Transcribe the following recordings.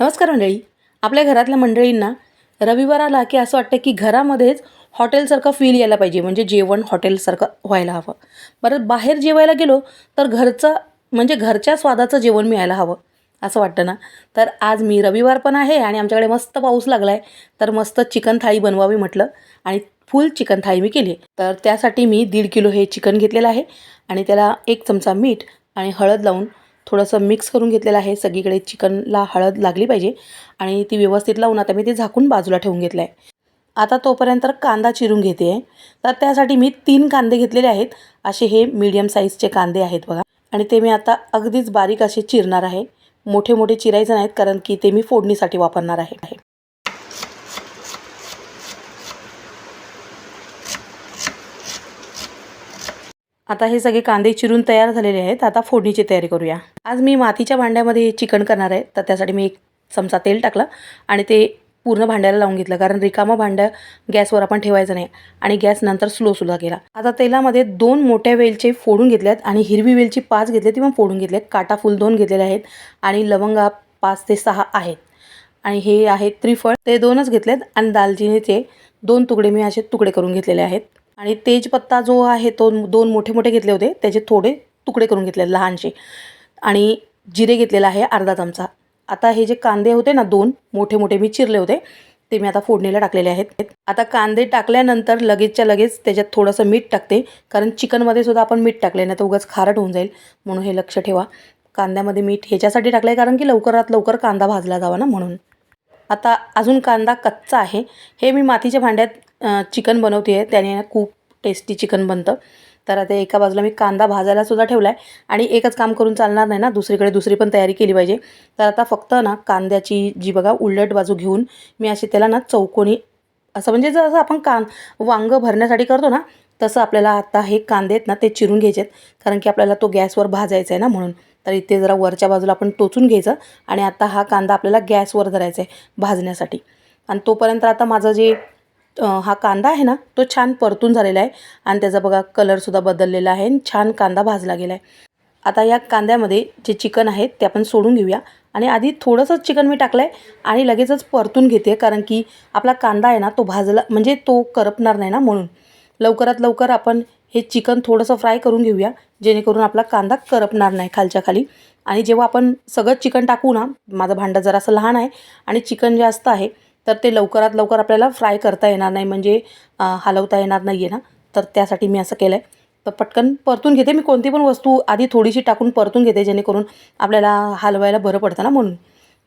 नमस्कार मंडळी. आपल्या घरातल्या मंडळींना रविवार आला की असं वाटतं की घरामध्येच हॉटेलसारखं फील यायला पाहिजे. म्हणजे जेवण हॉटेलसारखं व्हायला हवं. बरं बाहेर जेवायला गेलो तर घरचं म्हणजे घरच्या स्वादाचं जेवण मिळायला हवं. असं वाटतं ना? तर आज मी रविवार पण आहे आणि आमच्याकडे मस्त पाऊस लागला आहे तर मस्त चिकन थाळी बनवावी म्हटलं आणि फुल चिकन थाळी मी केली तर त्यासाठी मी दीड किलो हे चिकन घेतलेलं आहे आणि त्याला एक चमचा मीठ आणि हळद लावून थोडंसं मिक्स करून घेतलेलं आहे. सगळीकडे चिकनला हळद लागली पाहिजे आणि ती व्यवस्थित लावून आता मी ते झाकून बाजूला ठेवून घेतलं आहे आता तोपर्यंत कांदा चिरून घेते. आहे तर त्यासाठी मी तीन कांदे घेतलेले आहेत. असे हे मीडियम साईजचे कांदे आहेत बघा. आणि ते मी आता अगदीच बारीक असे चिरणार आहे. मोठे मोठे चिरायचे नाहीत कारण की ते मी फोडणीसाठी वापरणार आहे. आता हे सगळे कांदे चिरून तयार झालेले आहेत. आता फोडणीची तयारी करूया. आज मी मातीच्या भांड्यामध्ये चिकन करणार आहे. तर त्यासाठी मी एक चमचा तेल टाकलं आणि ते पूर्ण भांड्याला लावून घेतलं. कारण रिकामं भांडं गॅसवर आपण ठेवायचं नाही. आणि गॅस नंतर स्लोसुद्धा केला. आता तेलामध्ये दोन मोठ्या वेलचे फोडून घेतल्यात आणि हिरवी वेलची पाच घेतले ती पण फोडून घेतले काटा फुल दोन घेतलेले आहेत आणि लवंगा पाच ते सहा आहेत. आणि हे आहेत त्रिफळ. ते दोनच घेतलेत आणि दालचिनीचे दोन तुकडे मी असे तुकडे करून घेतलेले आहेत. आणि तेजपत्ता जो आहे तो दोन मोठे मोठे घेतले होते त्याचे थोडे तुकडे करून घेतले लहानसे आणि जिरे घेतलेला आहे अर्धा चमचा. आता हे जे कांदे होते ना दोन मोठे मोठे मी चिरले होते ते मी आता फोडणीला टाकलेले आहेत. आता कांदे टाकल्यानंतर लगेचच्या लगेच त्याच्यात थोडंसं मीठ टाकते कारण चिकनमध्ये सुद्धा आपण मीठ टाकले नाही तर उगाच खारट होऊन जाईल. म्हणून हे लक्ष ठेवा. कांद्यामध्ये मीठ ह्याच्यासाठी टाकलं आहे कारण की लवकरात लवकर कांदा भाजला जावा ना म्हणून. आता अजून कांदा कच्चा आहे. हे मी मातीच्या भांड्यात चिकन बनवते आहे त्याने खूप टेस्टी चिकन बनतं. तर आता एका बाजूला मी कांदा भाजायला सुद्धा ठेवला आहे आणि एकच काम करून चालणार नाही ना. दुसरीकडे दुसरी पण तयारी केली पाहिजे. तर आता फक्त ना कांद्याची जी बघा उलट बाजू घेऊन मी अशी त्याला ना चौकोनी असं म्हणजे जसं आपण कां वांगं भरण्यासाठी करतो ना तसं आपल्याला आता हे कांदे आहेत ना ते चिरून घ्यायचे आहेत कारण की आपल्याला तो गॅसवर भाजायचा आहे ना म्हणून. तर इथे जरा वरच्या बाजूला आपण टोचून घ्यायचं. आणि आता हा कांदा आपल्याला गॅसवर धरायचा आहे भाजण्यासाठी. आणि तोपर्यंत आता माझं जे हा कांदा आहे ना तो छान परतून झालेला आहे आणि त्याचा बघा कलरसुद्धा बदललेला आहे आणि छान कांदा भाजला गेला आहे. आता या कांद्यामध्ये जे चिकन आहे ते आपण सोडून घेऊया आणि आधी थोडंसंच चिकन मी टाकलं आहे आणि लगेचच परतून घेते कारण की आपला कांदा आहे ना तो भाजला म्हणजे तो करपणार नाही ना म्हणून. लवकरात लवकर आपण हे चिकन थोडंसं फ्राय करून घेऊया जेणेकरून आपला कांदा करपणार नाही खालच्या खाली. आणि जेव्हा आपण सगळं चिकन टाकू ना माझं भांडं जरासं लहान आहे आणि चिकन जास्त आहे तर ते लवकरात लवकर आपल्याला फ्राय करता येणार नाही म्हणजे हलवता येणार नाही आहे ना. तर त्यासाठी मी असं केलं आहे तर पटकन परतून घेते. मी कोणती पण वस्तू आधी थोडीशी टाकून परतून घेते जेणेकरून आपल्याला हलवायला बरं पडतं ना म्हणून.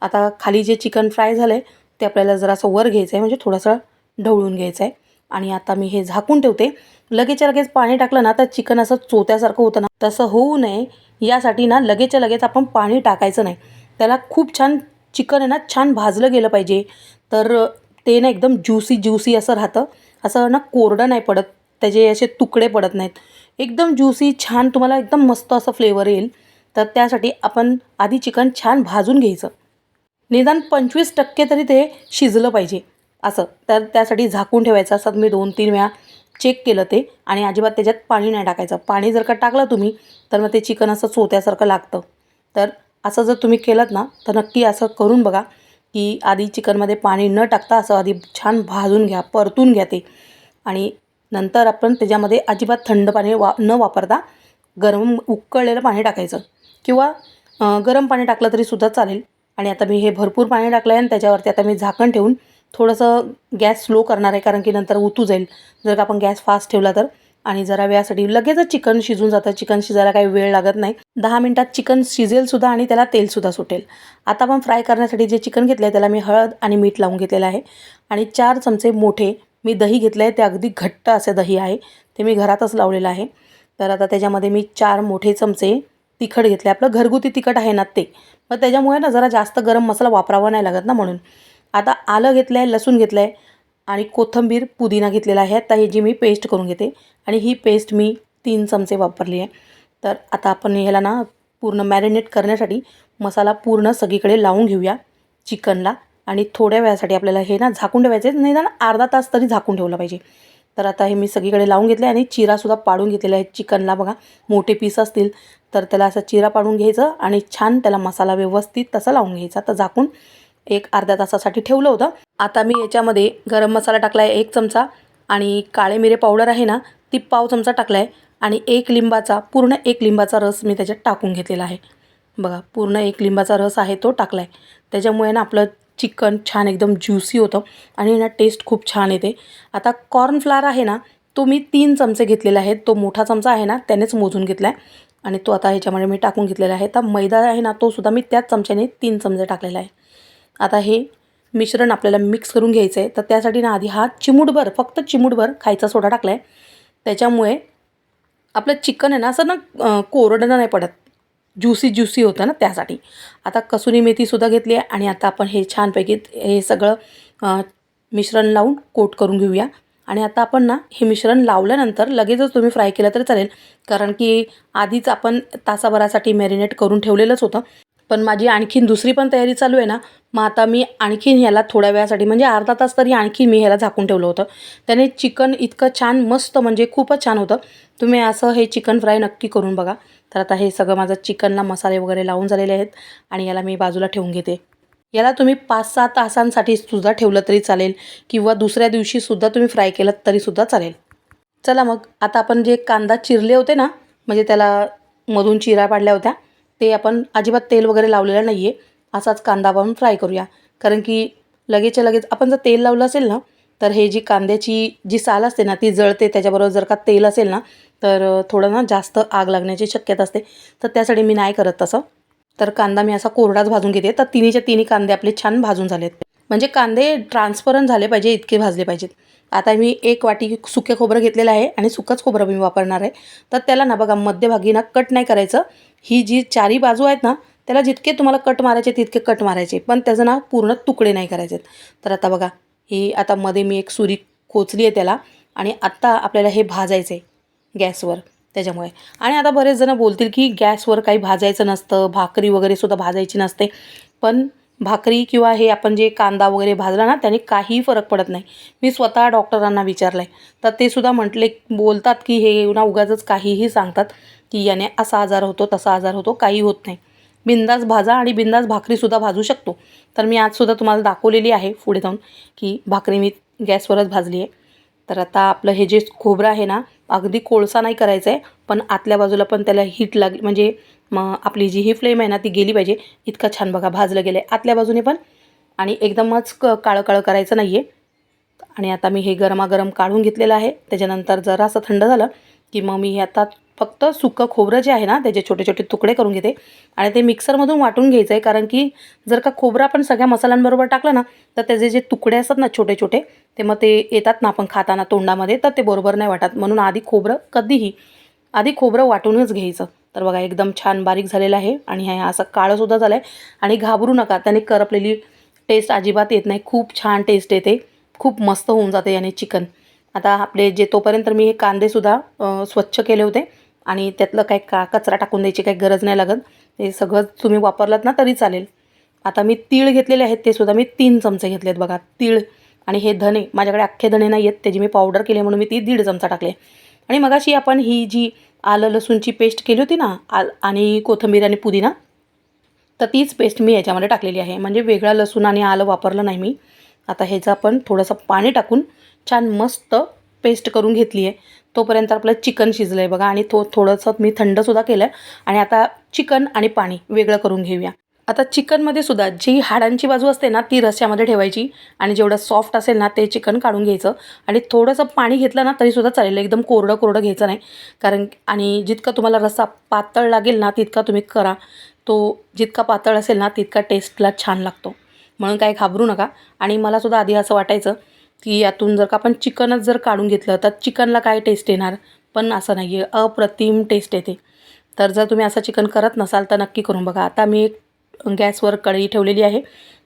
आता खाली जे चिकन फ्राय झालं आहे ते आपल्याला जरासं वर घ्यायचं आहे म्हणजे थोडंसं ढवळून घ्यायचं आहे आणि आता मी हे झाकून ठेवते. लगेचच्या लगेच पाणी टाकलं ना तर चिकन असं चोत्यासारखं होतं ना. तसं होऊ नये. यासाठी ना लगेचच्या लगेच आपण पाणी टाकायचं नाही. त्याला खूप छान चिकन आहे ना छान भाजलं गेलं पाहिजे. तर ते ना एकदम ज्युसी ज्युसी असं राहतं. असं ना कोरडं नाही पडत. त्याचे असे तुकडे पडत नाहीत. एकदम ज्युसी छान तुम्हाला एकदम मस्त असं फ्लेवर येईल. तर त्यासाठी आपण आधी चिकन छान भाजून घ्यायचं. निदान पंचवीस टक्के तरी ते शिजलं पाहिजे. असं. तर त्यासाठी झाकून ठेवायचं. असं मी दोन तीन वेळा चेक केलं ते. आणि अजिबात त्याच्यात पाणी नाही टाकायचं. पाणी जर का टाकलं तुम्ही तर मग ते चिकन असं चोत्यासारखं लागतं. तर असं जर तुम्ही केलं ना तर नक्की असं करून बघा. की आधी चिकनमध्ये पाणी न टाकता असं आधी छान भाजून घ्या परतून घ्या ते. आणि नंतर आपण त्याच्यामध्ये अजिबात थंड पाणी वा न वापरता गरम उकळलेलं पाणी टाकायचं. किंवा गरम पाणी टाकलं तरीसुद्धा चालेल. आणि आता मी हे भरपूर पाणी टाकलं आहे आणि त्याच्यावरती आता मी झाकण ठेवून थोडंसं गॅस स्लो करणार आहे कारण की नंतर उतू जाईल. जर का आपण गॅस फास्ट ठेवला तर. आणि जरा वेळासाठी लगेचच चिकन शिजून जातं. चिकन शिजायला काही वेळ लागत नाही. दहा मिनटात चिकन शिजेलसुद्धा आणि त्याला तेलसुद्धा सुटेल. आता आपण फ्राय करण्यासाठी जे चिकन घेतलं आहे त्याला मी हळद आणि मीठ लावून घेतलेलं आहे. आणि चार चमचे मोठे मी दही घेतलं आहे ते अगदी घट्ट असे दही आहे. ते मी घरातच लावलेलं आहे. तर आता त्याच्यामध्ये मी चार मोठे चमचे तिखट घेतले आपलं घरगुती तिखट आहे ना ते. मग त्याच्यामुळे ना जरा जास्त गरम मसाला वापरावा नाही लागत ना म्हणून. आता आलं घेतलं आहे लसूण घेतलं आहे आणि कोथंबीर पुदिना घेतलेला आहे. आता ही जी मी पेस्ट करून घेते आणि ही पेस्ट मी तीन चमचे वापरली आहे. तर आता आपण ह्याला ना पूर्ण मॅरिनेट करण्यासाठी मसाला पूर्ण सगळीकडे लावून घेऊया चिकनला. आणि थोड्या वेळासाठी आपल्याला हे ना झाकून ठेवायचे नाही ना अर्धा तास तरी झाकून ठेवलं पाहिजे. तर आता हे मी सगळीकडे लावून घेतले आणि चिरासुद्धा पाडून घेतलेला आहे चिकनला. बघा मोठे पीस असतील तर त्याला असा चिरा पाडून घ्यायचं आणि छान त्याला मसाला व्यवस्थित तसा लावून घ्यायचा. तर झाकून एक अर्ध्या तासासाठी ठेवलं होतं. आता मी याच्यामध्ये गरम मसाला टाकला आहे एक चमचा आणि काळे मिरे पावडर आहे ना ती पाव चमचा टाकला आहे आणि एक लिंबाचा पूर्ण एक लिंबाचा रस मी त्याच्यात टाकून घेतलेला आहे. बघा पूर्ण एक लिंबाचा रस आहे तो टाकला आहे त्याच्यामुळे ना आपलं चिकन छान एकदम ज्युसी होतं आणि ना टेस्ट खूप छान येते. आता कॉर्नफ्लावर आहे ना तो मी तीन चमचे घेतलेला आहे तो मोठा चमचा आहे ना त्यानेच मोजून घेतला आहे आणि तो आता ह्याच्यामध्ये मी टाकून घेतलेला आहे. तर मैदा आहे ना तो सुद्धा मी त्याच चमच्याने तीन चमचे टाकलेला आहे. आता हे मिश्रण आपल्याला मिक्स करून घ्यायचं आहे. तर त्यासाठी ना आधी हा चिमूटभर फक्त चिमूटभर खायचा सोडा टाकला आहे त्याच्यामुळे आपलं चिकन आहे ना असं ना कोरडणं नाही पडत. ज्युसी ज्युसी होतं ना त्यासाठी. आता कसुरी मेथीसुद्धा घेतली आहे आणि आता आपण हे छानपैकी हे सगळं मिश्रण लावून कोट करून घेऊया. आणि आता आपण ना हे मिश्रण लावल्यानंतर लगेचच तुम्ही फ्राय केलं तरी चालेल. कारण की आधीच आपण तासाभरासाठी मॅरिनेट करून ठेवलेलंच होतं. पण माझी आणखीन दुसरी पण तयारी चालू आहे ना मग आता मी आणखीन ह्याला थोड्या वेळासाठी म्हणजे अर्धा तास तरी आणखी मी ह्याला झाकून ठेवलं होतं. त्याने चिकन इतकं छान मस्त म्हणजे खूपच छान होतं. तुम्ही असं हे चिकन फ्राय नक्की करून बघा. तर आता हे सगळं माझं चिकनला मसाले वगैरे लावून झालेले आहेत आणि याला मी बाजूला ठेवून घेते. याला तुम्ही पाच सहा तासांसाठी सुद्धा ठेवलं तरी चालेल किंवा दुसऱ्या दिवशीसुद्धा तुम्ही फ्राय केलं तरीसुद्धा चालेल. चला मग आता आपण जे कांदा चिरले होते ना म्हणजे त्याला मधून चिरा पाडल्या होत्या ते आपण अजिबात तेल वगैरे लावलेलं नाही आहे असाच कांदा आपण फ्राय करूया. कारण की लगेचच्या लगेच आपण जर तेल लावलं असेल ना तर हे जी कांद्याची जी साल असते ना ती जळते. त्याच्याबरोबर जर का तेल असेल ना तर थोडं ना जास्त आग लागण्याची शक्यता असते. तर त्यासाठी मी नाही करत तसं. तर कांदा मी असा कोरडाच भाजून घेते. तर तिन्हीच्या तिन्ही कांदे आपले छान भाजून झालेत. म्हणजे कांदे ट्रान्सपरंट झाले पाहिजे इतके भाजले पाहिजेत. आता मी एक वाटी सुके खोबरं घेतलेलं आहे आणि सुकंच खोबरं मी वापरणार आहे. तर त्याला ना बघा मध्यभागी ना कट नाही करायचं. ही जी चारी बाजू आहेत ना त्याला जितके तुम्हाला कट मारायचे तितके कट मारायचे पण त्याचं ना पूर्ण तुकडे नाही करायचे तर आता बघा ही आता मध्ये मी एक सुरी खोचली आहे त्याला आणि आत्ता आपल्याला हे भाजायचं आहे गॅसवर त्याच्यामुळे. आणि आता बरेच जण बोलतील की गॅसवर काही भाजायचं नसतं भाकरी वगैरे सुद्धा भाजायची नसते. पण भाकरी किंवा हे आपण जे कांदा वगैरे भाजला ना त्याने काही फरक पडत नाही. मी स्वतः डॉक्टरांना विचारलं आहे तर ते सुद्धा म्हटले बोलतात की हे ना उगाच काहीही सांगतात की याने असा आजार होतो तसा आजार होतो काही होत नाही. बिंदास भाजा आणि बिंदास भाकरीसुद्धा भाजू शकतो. तर मी आजसुद्धा तुम्हाला दाखवलेली आहे पुढे जाऊन की भाकरी मी गॅसवरच भाजली आहे. तर आता आपलं हे जे खोबरं आहे ना अगदी कोळसा नाही करायचा आहे पण आतल्या बाजूला पण त्याला हीट लागली म्हणजे मग आपली जी ही फ्लेम आहे ना ती गेली पाहिजे. इतका छान बघा भाजलं गेलं आहे आतल्या बाजूने पण. आणि एकदमच क काळं काळं करायचं नाही आहे आणि आता मी हे गरमागरम काढून घेतलेलं आहे. त्याच्यानंतर जरासं थंड झालं की मग मी हे आता फक्त सुकं खोबरं जे आहे ना त्याचे छोटे छोटे तुकडे करून घेते. आणि ते मिक्सरमधून वाटून घ्यायचं आहे कारण की जर का खोबरं आपण सगळ्या मसाल्यांबरोबर टाकलं ना तर त्याचे जे तुकडे असतात ना छोटे छोटे ते मग ते येतात ना आपण खाताना तोंडामध्ये तर ते बरोबर नाही वाटत. म्हणून आधी खोबरं कधीही आधी खोबरं वाटूनच घ्यायचं. तर बघा एकदम छान बारीक झालेलं आहे आणि हे असं काळंसुद्धा झालं आहे आणि घाबरू नका त्याने करपलेली टेस्ट अजिबात येत नाही. खूप छान टेस्ट येते. खूप मस्त होऊन जाते याने चिकन आता आपले जे तोपर्यंत मी हे कांदेसुद्धा स्वच्छ केले होते आणि त्यातलं काही का कचरा टाकून द्यायची काही गरज नाही लागत. ते सगळं तुम्ही वापरलात ना तरी चालेल. आता मी तीळ घेतलेले आहेत ते सुद्धा मी तीन चमचे घेतले आहेत बघा. तीळ आणि हे धणे. माझ्याकडे अख्खे धणे नाही आहेत. त्याची मी पावडर केली म्हणून मी ती दीड चमचा टाकले आणि मगाशी आपण ही जी आलं लसूणची पेस्ट केली होती ना आल आणि कोथिंबीर आणि पुदिना तर तीच पेस्ट मी याच्यामध्ये टाकलेली आहे. म्हणजे वेगळा लसूण आणि आलं वापरलं नाही मी. आता ह्याचं आपण थोडंसं पाणी टाकून छान मस्त पेस्ट करून घेतली आहे. तोपर्यंत आपलं चिकन शिजलं आहे बघा. आणि तो थोडंसं मी थंडसुद्धा केलं आहे आणि आता चिकन आणि पाणी वेगळं करून घेऊया. आता चिकनमध्ये सुद्धा जी हाडांची बाजू असते ना ती रस्स्यामध्ये ठेवायची. आणि जेवढं सॉफ्ट असेल ना ते चिकन काढून घ्यायचं. आणि थोडंसं पाणी घेतलं ना तरीसुद्धा चालेल. एकदम कोरडं कोरडं घ्यायचं नाही. कारण आणि जितका तुम्हाला रस्सा पातळ लागेल ना तितका तुम्ही करा. तो जितका पातळ असेल ना तितका टेस्टला छान लागतो. म्हणून काही घाबरू नका. आणि मला सुद्धा आधी असं वाटायचं की यातून जर का आपण चिकनच जर काढून घेतलं तर चिकनला काय टेस्ट येणार? पण असं नाही आहे अप्रतिम टेस्ट येते. तर जर तुम्ही असं चिकन करत नसाल तर नक्की करून बघा. आता मी एक गॅसवर कढई ठेवलेली आहे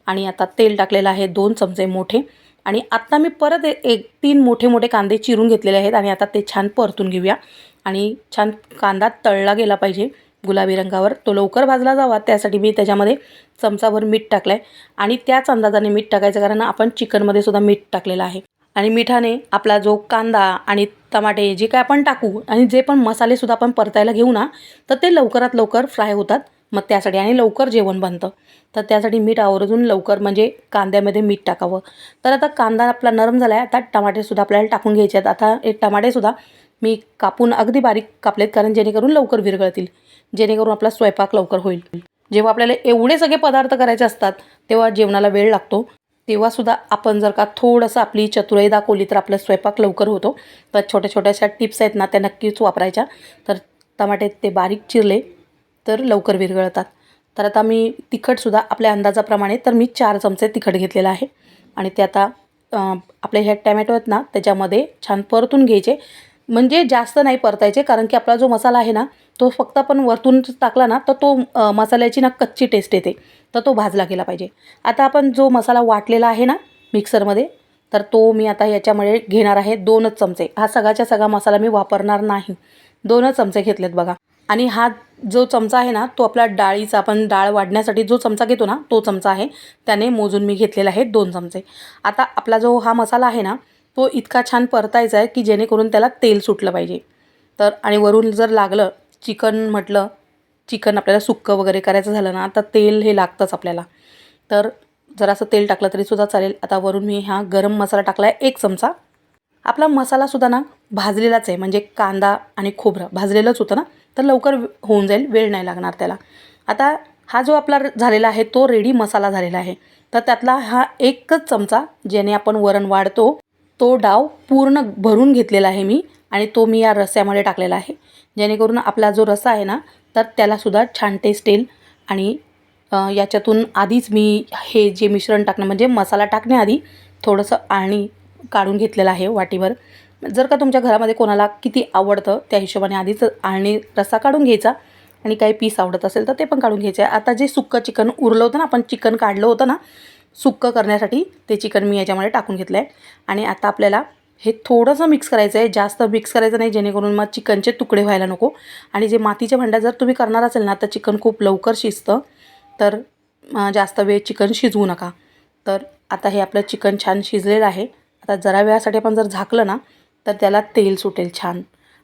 आणि आता तेल टाकलेलं आहे दोन चमचे मोठे. आणि आत्ता मी परत एक तीन मोठे मोठे कांदे चिरून घेतलेले आहेत आणि आता ते छान परतून घेऊया. आणि छान कांदा तळला गेला पाहिजे. गुलाबी रंगावर. तो लवकर भाजला जावा. त्यासाठी मी त्याच्यामध्ये चमचाभर मीठ टाकलं आहे आणि त्याच अंदाजाने मीठ टाकायचं कारण आपण चिकनमध्ये सुद्धा मीठ टाकलेलं आहे. आणि मिठाने आपला जो कांदा आणि टमाटे जे काय आपण टाकू आणि जे पण मसालेसुद्धा आपण परतायला घेऊ ना तर ते लवकरात लवकर फ्राय होतात. मग त्यासाठी आणि लवकर जेवण बनतं. तर त्यासाठी मीठ आवर्जून लवकर म्हणजे कांद्यामध्ये मीठ टाकावं. तर आता कांदा आपला नरम झाला आहे आता टमाटेसुद्धा आपल्याला टाकून घ्यायचे आहेत. आता हे टमाटेसुद्धा मी कापून अगदी बारीक कापलेत कारण जेणेकरून लवकर विरघळतील. जेणेकरून आपला स्वयंपाक लवकर होईल. जेव्हा आपल्याला एवढे सगळे पदार्थ करायचे असतात तेव्हा जेवणाला वेळ लागतो. तेव्हासुद्धा आपण जर का थोडंसं आपली चतुराई दाखवली तर आपला स्वयंपाक लवकर होतो. तर छोट्या छोट्याशा टिप्स आहेत ना त्या नक्कीच वापरायच्या. तर टमाटे ते बारीक चिरले तर लवकर विरघळतात. तर आता मी तिखटसुद्धा आपल्या अंदाजाप्रमाणे तर मी चार चमचे तिखट घेतलेलं आहे. आणि ते आता आपले हे टॅमॅटो आहेत ना त्याच्यामध्ये छान परतून घ्यायचे. म्हणजे जास्त नाही परतायचे कारण की आपला जो मसाला आहे ना तो फक्त आपण वरतून टाकला ना तर तो मसाल्याची ना कच्ची टेस्ट येते. तर तो भाजला गेला पाहिजे. आता आपण जो मसाला वाटलेला आहे ना मिक्सरमध्ये तर तो मी आता याच्यामध्ये घेणार आहे दोनच चमचे. हा सगळ्याच्या सगळा मसाला मी वापरणार नाही. दोनच चमचे घेतलेत बघा. आणि हा जो चमचा आहे ना तो आपला डाळीचा आपण डाळ वाढण्यासाठी जो चमचा घेतो ना तो चमचा आहे. त्याने मोजून मी घेतलेला आहे दोन चमचे. आता आपला जो हा मसाला आहे ना तो इतका छान परतायचा आहे की जेणेकरून त्याला तेल सुटलं पाहिजे. तर आणि वरून जर लागलं चिकन म्हटलं चिकन आपल्याला सुक्कं वगैरे करायचं झालं ना तर तेल हे लागतंच आपल्याला. तर जरासं तेल टाकलं तरीसुद्धा चालेल. आता वरून मी हा गरम मसाला टाकला आहे एक चमचा. आपला मसालासुद्धा ना भाजलेलाच आहे. म्हणजे कांदा आणि खोबरं भाजलेलंच होतं ना तर लवकर होऊन जाईल. वेळ नाही लागणार त्याला. आता हा जो आपला झालेला आहे तो रेडी मसाला झालेला आहे. तर त्यातला हा एकच चमचा ज्याने आपण वरण वाढतो तो डाव पूर्ण भरून घेतलेला आहे मी आणि तो मी या रस्स्यामध्ये टाकलेला आहे. जेणेकरून आपला जो रस्सा आहे ना तर त्यालासुद्धा छान टेस्ट येईल. आणि याच्यातून आधीच मी हे जे मिश्रण टाकणं म्हणजे मसाला टाकण्याआधी थोडंसं आळणी काढून घेतलेलं आहे वाटीवर जर का तुमच्या घरामध्ये कोणाला किती आवडतं त्या हिशोबाने आधीच आळणी रस्सा काढून घ्यायचा. आणि काही पीस आवडत असेल तर ते पण काढून घ्यायचे. आता जे सुक्कं चिकन उरलं होतं ना आपण चिकन काढलं होतं ना सुक्कं करण्यासाठी ते चिकन मी याच्यामध्ये टाकून घेतलं आहे आणि आता आपल्याला हे थोडंसं मिक्स करायचं आहे जास्त मिक्स करायचं नाही जेणेकरून मग चिकनचे तुकडे व्हायला नको. आणि जे मातीच्या भांड्यात जर तुम्ही करणार असेल ना तर चिकन खूप लवकर शिजतं. तर जास्त वेळ चिकन शिजवू नका. तर आता हे आपलं चिकन छान शिजलेलं आहे. आता जरा वेळासाठी आपण जर झाकलं ना तर त्याला तेल सुटेल छान.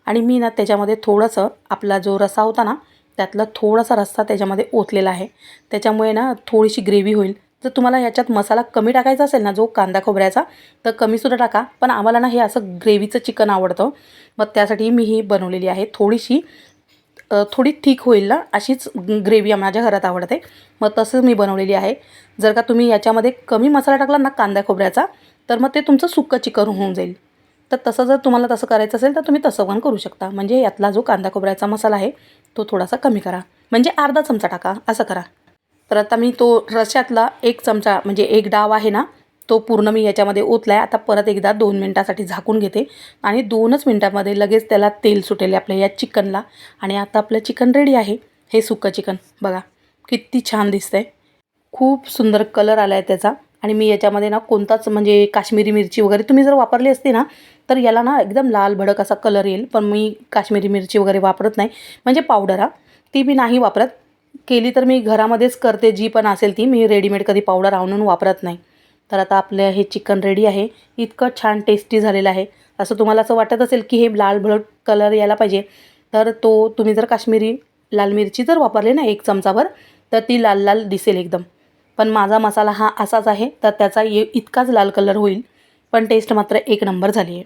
आणि मी ना त्याच्यामध्ये थोडंसं आपला जो रसा होता ना त्यातला थोडासा रस्सा त्याच्यामध्ये ओतलेला आहे. त्याच्यामुळे ना थोडीशी ग्रेव्ही होईल. जर तुम्हाला याच्यात मसाला कमी टाकायचा असेल ना जो कांदा खोबऱ्याचा तर कमीसुद्धा टाका. पण आम्हाला ना हे असं ग्रेव्हीचं चिकन आवडतं. मग त्यासाठी मी ही बनवलेली आहे. थोडीशी थोडी ठीक होईल ना अशीच ग्रेव्ही माझ्या घरात आवडते. मग तसं मी बनवलेली आहे. जर का तुम्ही याच्यामध्ये कमी मसाला टाकला ना कांदा खोबऱ्याचा तर मग ते तुमचं सुक्कं चिकन होऊन जाईल. तर तसं जर तुम्हाला तसं करायचं असेल तर तुम्ही तसं पण करू शकता. म्हणजे यातला जो कांदा खोबऱ्याचा मसाला आहे तो थोडासा कमी करा. म्हणजे अर्धा चमचा टाका असं करा. तर आता मी तो रश्यातला एक चमचा म्हणजे एक डाव आहे ना तो पूर्ण मी याच्यामध्ये ओतला आहे आता परत एकदा दोन मिनटासाठी झाकून घेते आणि दोनच मिनटामध्ये लगेच त्याला तेल सुटेल आपल्या या चिकनला. आणि आता आपलं चिकन रेडी आहे. हे सुक्कं चिकन बघा किती छान दिसतंय. खूप सुंदर कलर आला आहे त्याचा. आणि मी याच्यामध्ये ना कोणताच म्हणजे काश्मीरी मिरची वगैरे तुम्ही जर वापरली असते ना तर याला ना एकदम लाल भडक असा कलर येईल. पण मी काश्मीरी मिरची वगैरे वापरत नाही. म्हणजे पावडर हा. ती मी नाही वापरत. केली तर मी घरामध्येच करते जी पण असेल ती. मी रेडीमेड कधी पावडर आणून वापरत नाही. तर आता आपलं हे चिकन रेडी आहे. इतकं छान टेस्टी झालेलं आहे. असं तुम्हाला असं वाटत असेल की हे लाल भडक कलर यायला पाहिजे तर तो तुम्ही जर काश्मीरी लाल मिरची जर वापरली ना एक चमचाभर तर ती लाल लाल दिसेल एकदम. पण माझा मसाला हा असाच आहे तर त्याचा ये इतकाच लाल कलर होईल. पण टेस्ट मात्र एक नंबर झाली आहे.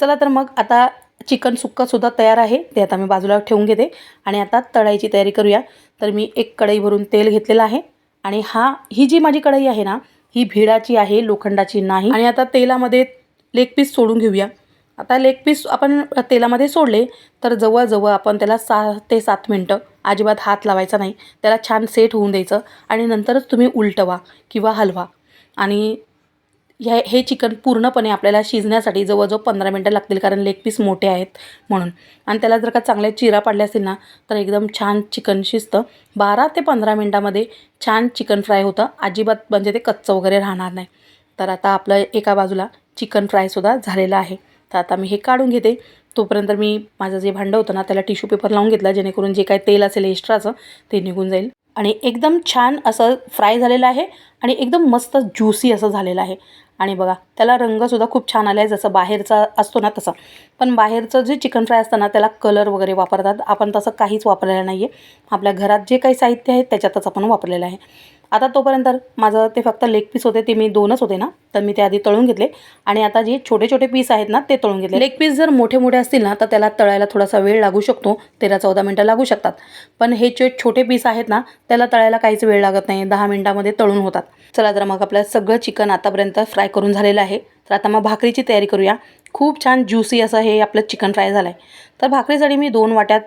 चला तर मग आता चिकन सुक्कासुद्धा तयार आहे. ते आता मी बाजूला ठेवून घेते. आणि आता तळायची तयारी करूया. तर मी एक कढई भरून तेल घेतलेलं आहे. आणि हा ही जी माझी कढई आहे ना ही भिडाची आहे लोखंडाची नाही. आणि आता तेलामध्ये लेग पीस सोडून घेऊया. आता लेग पीस आपण तेलामध्ये सोडले तर जवळजवळ आपण त्याला सहा ते सात मिनटं अजिबात हात लावायचा नाही. त्याला छान सेट होऊन द्यायचं. आणि नंतरच तुम्ही उलटवा किंवा हलवा. आणि ह्या हे चिकन पूर्णपणे आपल्याला शिजण्यासाठी जवळजवळ पंधरा मिनटं लागतील कारण लेग पीस मोठे आहेत म्हणून. आणि त्याला जर का चांगल्या चिरा पाडल्या असतील ना तर एकदम छान चिकन शिजतं. बारा ते पंधरा मिनटामध्ये छान चिकन फ्राय होतं. अजिबात म्हणजे ते कच्चं वगैरे राहणार नाही. तर आता आपलं एका बाजूला चिकन फ्रायसुद्धा झालेलं आहे. तर आता मी हे काढून घेते. तोपर्यंत मी माझं जे भांडं होतं ना त्याला टिश्यू पेपर लावून घेतला जेणेकरून जे काय तेल असेल एक्स्ट्राचं ते निघून जाईल. आणि एकदम छान असं फ्राय झालेलं आहे. आणि एकदम मस्त ज्युसी असं झालेलं आहे. आणि बघा त्याला रंगसुद्धा खूप छान आला आहे जसं बाहेरचा असतो ना तसं. पण बाहेरचं जे चिकन फ्राय असतं ना त्याला कलर वगैरे वापरतात. आपण तसं काहीच वापरलेलं नाही आहे आपल्या घरात जे काही साहित्य आहे त्याच्यातच आपण वापरलेलं आहे. आता तोपर्यंत माझं ते फक्त लेग पीस होते ते मी दोनच होते ना तर मी ते आधी तळून घेतले. आणि आता जे छोटे छोटे पीस आहेत ना ते तळून घेतले. लेग पीस जर मोठे मोठे असतील ना तर त्याला तळायला थोडासा वेळ लागू शकतो तेरा चौदा मिनटं लागू शकतात. पण हे जे छोटे पीस आहेत ना त्याला तळायला काहीच वेळ लागत नाही दहा मिनटामध्ये तळून होतात. चला तर मग आपलं सगळं चिकन आतापर्यंत फ्राय करून झालेलं आहे. तर आता मग भाकरीची तयारी करूया. खूप छान ज्युसी असं हे आपलं चिकन फ्राय झालं आहे तर भाकरीसाठी मी दोन वाट्यात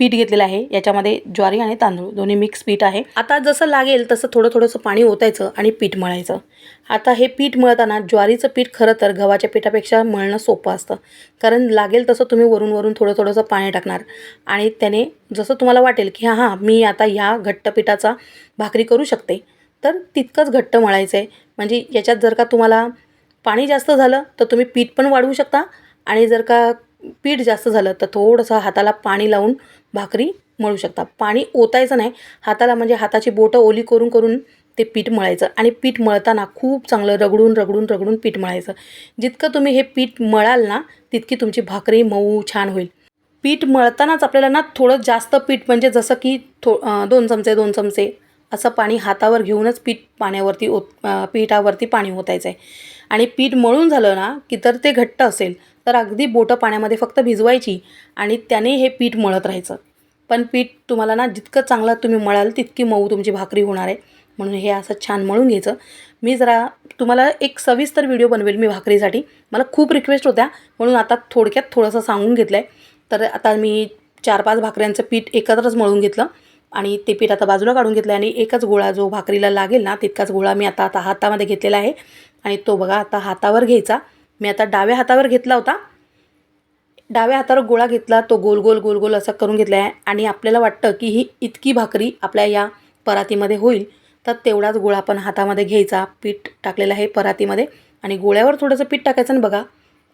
पीठ घेतलेलं आहे याच्यामध्ये ज्वारी आणि तांदूळ दोन्ही मिक्स पीठ आहे. आता जसं लागेल तसं थोडं थोडंसं पाणी ओतायचं आणि पीठ मळायचं. आता हे पीठ मळताना ज्वारीचं पीठ खरं तर गव्हाच्या पिठापेक्षा मळणं सोपं असतं. कारण लागेल तसं तुम्ही वरून वरून थोडं थोडंसं पाणी टाकणार. आणि त्याने जसं तुम्हाला वाटेल की हां हां मी आता ह्या घट्ट पिठाचा भाकरी करू शकते. तर तितकंच घट्ट मळायचं आहे म्हणजे याच्यात जर का तुम्हाला पाणी जास्त झालं तर तुम्ही पीठ पण वाढवू शकता आणि जर का पीठ जास्त झालं तर थोडंसं हाताला पाणी लावून भाकरी मळू शकता. पाणी ओतायचं नाही. हाताला म्हणजे हाताची बोटं ओली करून करून ते पीठ मळायचं. आणि पीठ मळताना खूप चांगलं रगडून रगडून रगडून पीठ मळायचं. जितकं तुम्ही हे पीठ मळाल ना तितकी तुमची भाकरी मऊ छान होईल. पीठ मळतानाच आपल्याला ना थोडं जास्त पीठ म्हणजे जसं की थो दोन चमचे दोन चमचे असं पाणी हातावर घेऊनच पीठ पाण्यावरती ओत पीठावरती पिठावरती पाणी ओतायचं आहे आणि पीठ मळून झालं ना की तर ते घट्ट असेल. तर अगदी बोटं पाण्यामध्ये फक्त भिजवायची आणि त्याने हे पीठ मळत राहायचं. पण पीठ तुम्हाला ना जितकं चांगलं तुम्ही मळाल तितकी मऊ तुमची भाकरी होणार आहे. म्हणून हे असं छान मळून घ्यायचं. मी जरा तुम्हाला एक सविस्तर व्हिडिओ बनवेल मी भाकरीसाठी. मला खूप रिक्वेस्ट होत्या म्हणून आता थोडक्यात थोडंसं सांगून घेतलं आहे तर आता मी चार पाच भाकऱ्यांचं पीठ एकत्रच मळून घेतलं आणि ते पीठ आता बाजूला काढून घेतलं आणि एकच गोळा जो भाकरीला लागेल ना तितकाच गोळा मी आता आता हातामध्ये घेतलेला आहे. आणि तो बघा आता हातावर घ्यायचा. मी आता डाव्या हातावर घेतला होता. डाव्या हातावर गोळा घेतला तो गोल गोल गोल गोल असा करून घेतला आहे आणि आपल्याला वाटतं की ही इतकी भाकरी आपल्या या परातीमध्ये होईल. तर तेवढाच गोळा आपण हातामध्ये घ्यायचा. पीठ टाकलेलं आहे परातीमध्ये. आणि गोळ्यावर थोडंसं पीठ टाकायचं आणि बघा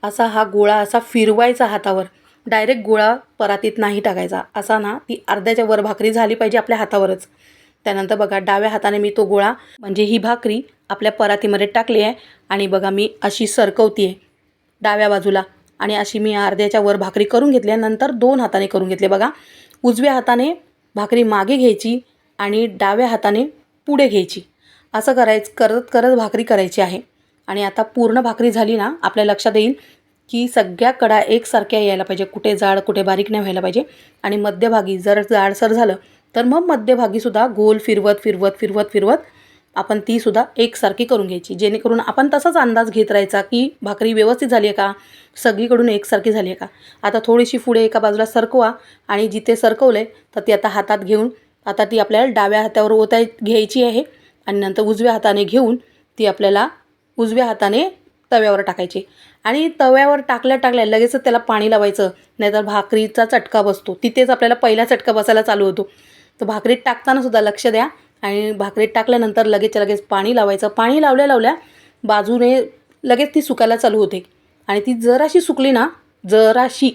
असा हा गोळा असा फिरवायचा हातावर. डायरेक्ट गोळा परातीत नाही टाकायचा. असा ना ती अर्ध्याच्या वर भाकरी झाली पाहिजे आपल्या हातावरच. त्यानंतर बघा डाव्या हाताने मी तो गोळा म्हणजे ही भाकरी आपल्या परातीमध्ये टाकली आहे. आणि बघा मी अशी सरकवती आहे डाव्या बाजूला. आणि अशी मी अर्ध्याच्या वर भाकरी करून घेतली आहे. नंतर दोन हाताने करून घेतले बघा उजव्या हाताने भाकरी मागे घ्यायची आणि डाव्या हाताने पुढे घ्यायची. असं करायचं करत करत भाकरी करायची आहे. आणि आता पूर्ण भाकरी झाली ना आपल्या लक्षात येईल की सगळ्या कडा एकसारख्या यायला पाहिजे. कुठे जाड कुठे बारीक नाही व्हायला पाहिजे. आणि मध्यभागी जर जाडसर झालं तर मग मध्यभागीसुद्धा गोल फिरवत फिरवत फिरवत फिरवत आपण तीसुद्धा एकसारखी करून घ्यायची. जेणेकरून आपण तसाच अंदाज घेत राहायचा की भाकरी व्यवस्थित झाली आहे का? सगळीकडून एकसारखी झाली आहे का? आता थोडीशी पुढे एका बाजूला सरकवा आणि जिथे सरकवलं आहे तर ती आता हातात घेऊन आता ती आपल्याला डाव्या हातावर ओताय घ्यायची आहे आणि नंतर उजव्या हाताने घेऊन ती आपल्याला उजव्या हाताने तव्यावर टाकायची. आणि तव्यावर टाकल्या टाकल्या लगेचच त्याला पाणी लावायचं नाहीतर भाकरीचा चटका बसतो. तिथेच आपल्याला पहिला चटका बसायला चालू होतो. तर भाकरीत टाकताना सुद्धा लक्ष द्या. आणि भाकरीत टाकल्यानंतर लगेच लगेच पाणी लावायचं. पाणी लावल्या लावल्या बाजूने लगेच ती सुकायला चालू होते. आणि ती जराशी सुकली ना जराशी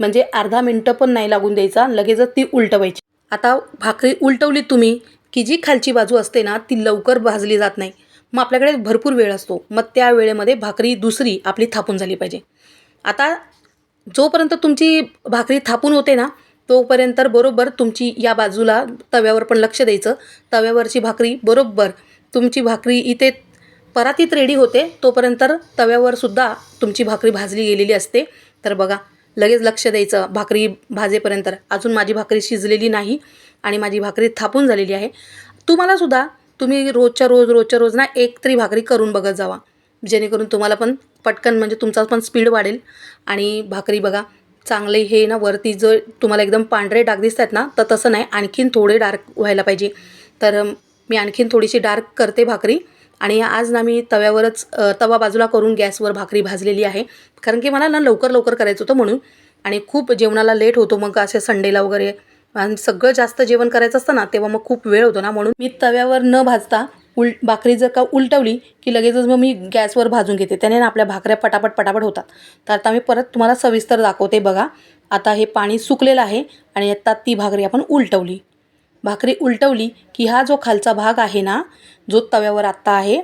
म्हणजे अर्धा मिनटं पण नाही लागून द्यायचा. लगेचच ती उलटवायची. आता भाकरी उलटवली तुम्ही की जी खालची बाजू असते ना ती लवकर भाजली जात नाही. मग आपल्याकडे भरपूर वेळ असतो. मग त्या वेळेमध्ये भाकरी दुसरी आपली थापून झाली पाहिजे. आता जोपर्यंत तुमची भाकरी थापून होते ना तोपर्यंत बरोबर तुमची या बाजूला तव्यावर पण लक्ष द्यायचं. तव्यावरची भाकरी बरोबर. तुमची भाकरी इथे परातीत रेडी होते. तोपर्यंत तव्यावरसुद्धा तुमची भाकरी भाजली गेलेली असते. तर बघा लगेच लक्ष द्यायचं. भाकरी भाजेपर्यंत अजून माझी भाकरी शिजलेली नाही आणि माझी भाकरी थापून झालेली आहे. तुम्हालासुद्धा तुम्ही रोजच्या रोज रोजच्या रोज ना एक तरी भाकरी करून बघत जावा. जेणेकरून तुम्हाला पण पटकन म्हणजे तुमचा पण स्पीड वाढेल. आणि भाकरी बघा चांगले हे ना वरती जर तुम्हाला एकदम पांढरे डाग दिसत आहेत ना तर तसं नाही. आणखीन थोडे डार्क व्हायला पाहिजे. तर मी आणखीन थोडीशी डार्क करते भाकरी. आणि आज ना मी तव्यावरच तवा बाजूला करून गॅसवर भाकरी भाजलेली आहे. कारण की मला ना लवकर लवकर करायचं होतं म्हणून. आणि खूप जेवणाला लेट होतो मग असे संडेला वगैरे. आणि सगळं जास्त जेवण करायचं असतं ना तेव्हा मग खूप वेळ होतो ना म्हणून. मी तव्यावर न भाजता उल भाकरी जर का उलटवली की लगेचच मग मी गॅसवर भाजून घेते. त्याने ना आपल्या भाकऱ्या पटापट पटापट होतात. तर आता मी परत तुम्हाला सविस्तर दाखवते बघा. आता हे पाणी सुकलेलं आहे आणि आता ती भाकरी आपण उलटवली. भाकरी उलटवली की हा जो खालचा भाग आहे ना जो तव्यावर आत्ता आहे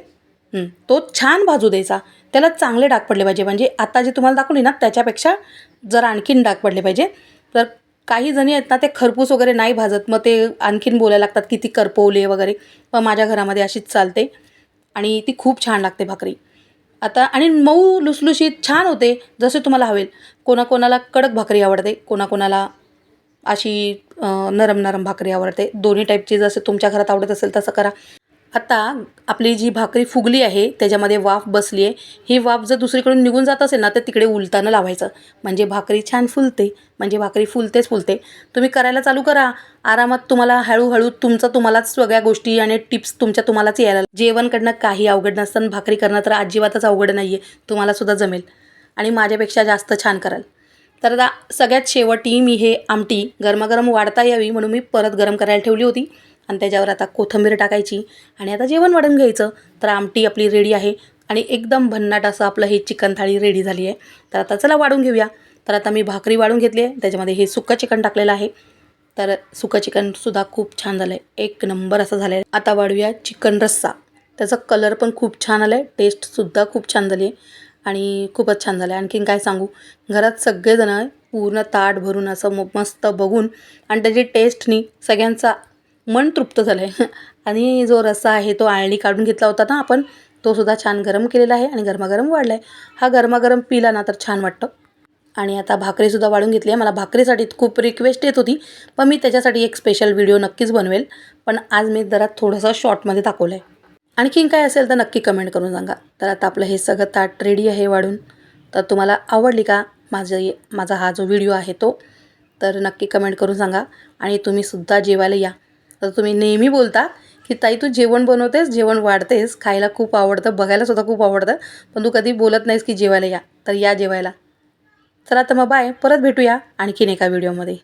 तो छान भाजू द्यायचा. त्याला चांगले डाग पडले पाहिजे. म्हणजे आता जे तुम्हाला दाखवली ना त्याच्यापेक्षा जर आणखीन डाग पडले पाहिजे तर काही जणी आहेत ना ते खरपूस वगैरे नाही भाजत. मग ते आणखीन बोलायला लागतात की ती करपवले वगैरे. पण माझ्या घरामध्ये अशीच चालते. आणि ती खूप छान लागते भाकरी. आता आणि मऊ लुसलुशीत छान होते जसे तुम्हाला हवेल. कोणाकोणाला कडक भाकरी आवडते कोणाकोणाला अशी नरम नरम भाकरी आवडते. दोन्ही टाईपची जसं तुमच्या घरात आवडत असेल तसं करा. आता आपली जी भाकरी फुगली आहे त्याच्यामध्ये वाफ बसली आहे. ही वाफ जर दुसरीकडून निघून जात असेल ना तर तिकडे उलटानं लावायचं. म्हणजे भाकरी छान फुलते. म्हणजे भाकरी फुलतेच फुलते. तुम्ही करायला चालू करा. आरामात तुम्हाला हळूहळू तुमचं तुम्हालाच सगळ्या गोष्टी आणि टिप्स तुमच्या तुम्हालाच यायला जेवणकडनं काही अवघड नसतं भाकरी करणं तर अजिबातच अवघड नाही आहे तुम्हालासुद्धा जमेल. आणि माझ्यापेक्षा जास्त छान कराल. तर आता सगळ्यात शेवटी मी हे आमटी गरमागरम वाढता यावी म्हणून मी परत गरम करायला ठेवली होती. आणि त्याच्यावर आता कोथिंबीर टाकायची आणि आता जेवण वाढून घ्यायचं. तर आमटी आपली रेडी आहे आणि एकदम भन्नाट असं आपलं हे चिकन थाळी रेडी झाली आहे. तर आता चला वाढून घेऊया. तर आता मी भाकरी वाढून घेतली आहे. त्याच्यामध्ये हे सुक्कं चिकन टाकलेलं आहे. तर सुकं चिकनसुद्धा खूप छान झालं आहे एक नंबर असं झालं आहे आता वाढूया चिकन रस्सा. त्याचा कलर पण खूप छान आला आहे टेस्टसुद्धा खूप छान झाली आहे. आणि खूपच छान झालं आहे आणखीन काय सांगू? घरात सगळेजणं पूर्ण ताट भरून असं मस्त बघून. आणि त्याची टेस्टनी सगळ्यांचा मन तृप्त झालं आहे आणि जो रस्सा आहे तो आळणी काढून घेतला होता ना आपण तोसुद्धा छान गरम केलेला आहे आणि गरमागरम वाढला आहे हा गरमागरम पिला ना तर छान वाटतं. आणि आता भाकरीसुद्धा वाढून घेतली आहे. मला भाकरीसाठी खूप रिक्वेस्ट येत होती पण मी त्याच्यासाठी एक स्पेशल व्हिडिओ नक्कीच बनवेल. पण आज मी जरा थोडंसं शॉर्टमध्ये दाखवलं आहे आणखीन काय असेल तर नक्की कमेंट करून सांगा. तर आता आपलं हे सगळं ताट रेडी आहे वाढून. तर तुम्हाला आवडली का माझं माझा हा जो व्हिडिओ आहे तो तर नक्की कमेंट करून सांगा. आणि तुम्हीसुद्धा जेवायला या. तर तुम्ही नेहमी बोलता की ताई तू जेवण बनवतेस जेवण वाढतेस खायला खूप आवडतं बघायलासुद्धा खूप आवडतं पण तू कधी बोलत नाहीस की जेवायला या तर या जेवायला. चला तर मग बाय परत भेटूया आणखीन एका व्हिडिओमध्ये.